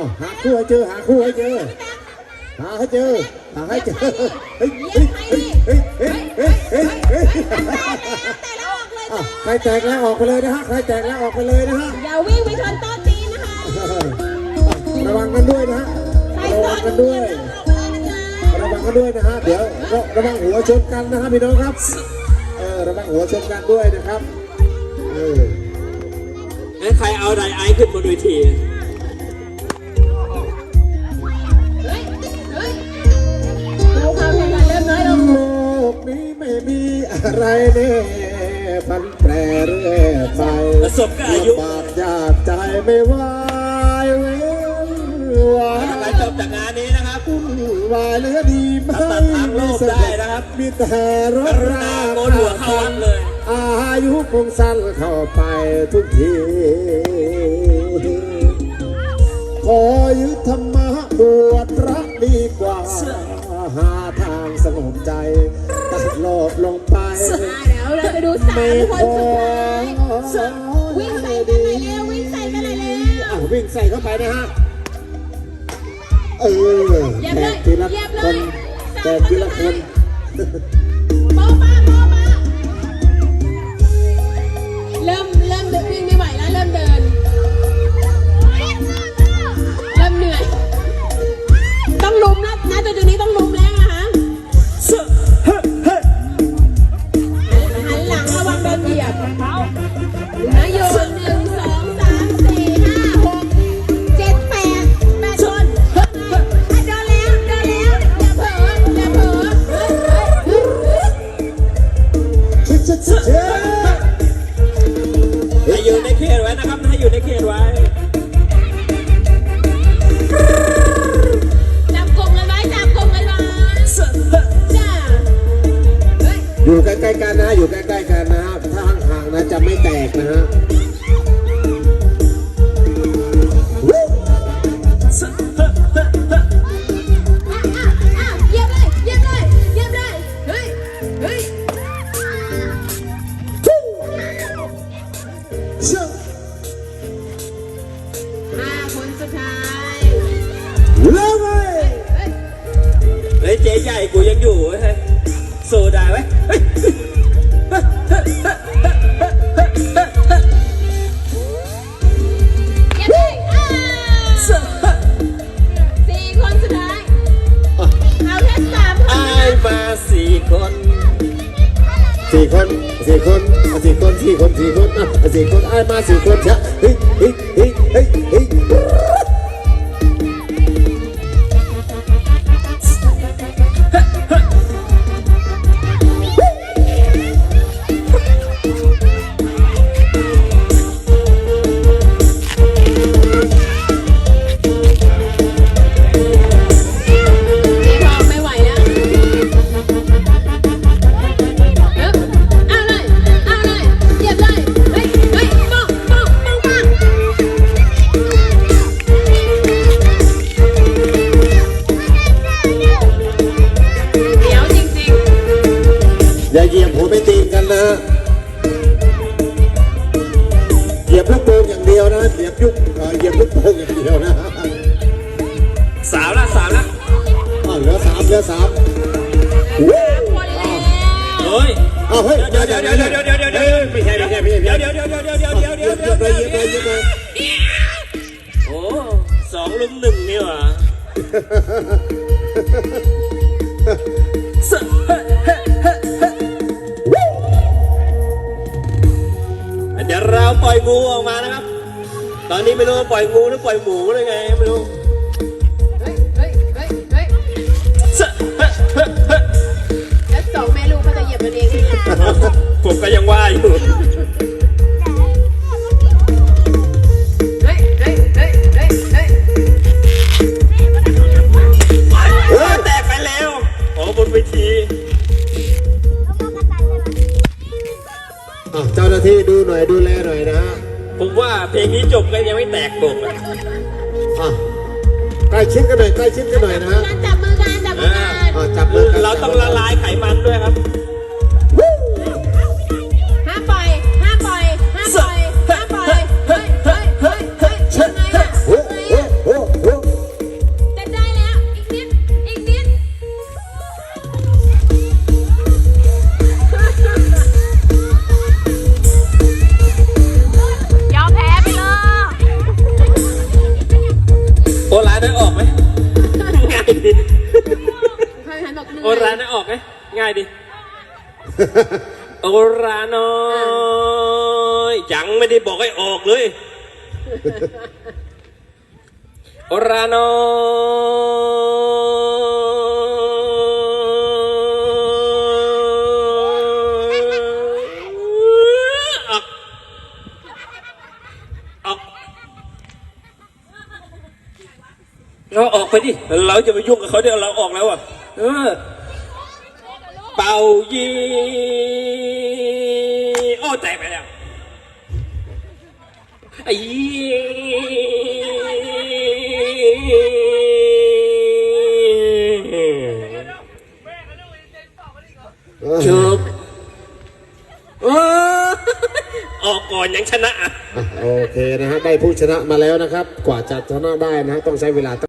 าวหาคู่ให้เจอหาคู่ให้เจอ หาให้เจอหาให้เจอเฮ้ยเฮ้ยเฮ้ยเฮ้ยเฮ้ยเฮ้ยเฮ้ยแต่ละออกเลยจ้าใครแตกแล้วออกไปเลยนะฮะใครแตกแล้วออกไปเลยนะฮะอย่าวิ่งไปชนโต๊ะจีนนะคะระวังกันด้วยนะฮะระวังกันด้วย ระวังกันด้วยนะฮะเดี๋ยวระวังหัวชนกันนะฮะพี่น้องครับเออระวังหัวชนกันด้วยนะครับเอองั้นใครเอาไดไอขึ้นบนเวที เรื่อยไปประสบกับอายุ ลำบากยากใจไม่ไหวเว้นวาหลัยงจบจากงานนี้นะครับวายเหลือดีไหมตัดทางโลกได้นะครับ มีแต่รกถรุราณาโกนหัวเข้าวัดเลย อายุคงสั้นเข้าไปทุกที ขอยึดธรรมะบวชรักดีกว่า หาทางสงบใจ ตัดโลภลงไปอ่าเดี๋ยว เราไปดูสามคนสุดท้ายวิ่งใส่กันหน่อยเร็ววิ่งใส่กันหน่อยเร็วอะวิ่งใส่เข้าไปนะฮะ เออเหยียบแตเลยกทีละเหยียบคเลนยแตกทีละคน อยู่ใกล้ๆกันนะ อยู่ใกล้ๆกันนะฮะถ้าห่างๆนะจะไม่แตกนะฮะอะอะอะเหยียบเลยเยียบเลยเยียบเลยเฮ้ยเฮ้ยเชื่อห้าคนสุดท้ายเริ่มเลยเฮ้ยเจ๊ใหญ่กูยังอยู่เว้ยเฮ้ย โซดาไว้เฮ้ยเหยียบเลยอ่าสี่คนสุดท้ายอะเอาแค่สามคนไอ้ายมาสี่คนสี่คนสี่คนอะสี่คนสี่คนสี่คนอะสี่คนไอ้มาสี่คนชะเฮ้ยเฮ้ยเฮ้ยเฮ้ยเฮ้ย โป่งอย่างเดียวนะเหยียบยุกเอ่อเหยียบลูกโป่งอย่างเดียวนะสามละสามละอะเหลือสามเหลือสามหมดแล้วเฮ้ยอ้าวเฮ้ยเดี๋ยวเดี๋ยวเดี๋ยวเดี๋ยวเดี๋ยวเดี๋ยวเดี๋ยวไม่ใช่ไม่ใช่ไม่ใช่เดี๋ยวเดี๋ยวเดี๋ยวเดี๋ยวเดี๋ยวเดี๋ยวเดี๋ยวเหเดี๋ยียยวบเดี๋ยวเหยียบเลยเหยียบเลยเหยียบเลยโอ้สองลุมหนึ่งนี่หว่า งูออกมานะครับ ตอนนี้ไม่รู้ปล่อยงูหรือปล่อยหมูหรือไงไม่รู้เฮ้ยเฮ้ยเฮ้ยเฮ้ยแล้วสองแม่ลูกเขาจะเหยียบกันเอง ผมก็ยังว่าอยู่ ผมว่าเพลงนี้จบก็ยังไม่แตกบกอะอะใกล้ชิดกันหน่อยใกล้ชิดกันหน่อยนะฮะการจับมือกันจับมือกัน อะจับมือกัน เราต้องละลายไขมันด้วยครับ ดิทหานื่ยโอรานะออกไหมง่ายดิ โอราน้อยยังไม่ได้บอกให้ออกเลย โอราน้อย เราออกไปดิ เราจะไปยุ่งกับเขาเดี๋ยวเราออกแล้วอะ เออ เป่ายีโอ้แตกไปแล้วไอ้ชุบโอ้ออกก่อนยังชนะอะอะ โอเคนะฮะได้ผู้ชนะมาแล้วนะครับ กว่าจะชนะได้นะฮะต้องใช้เวลา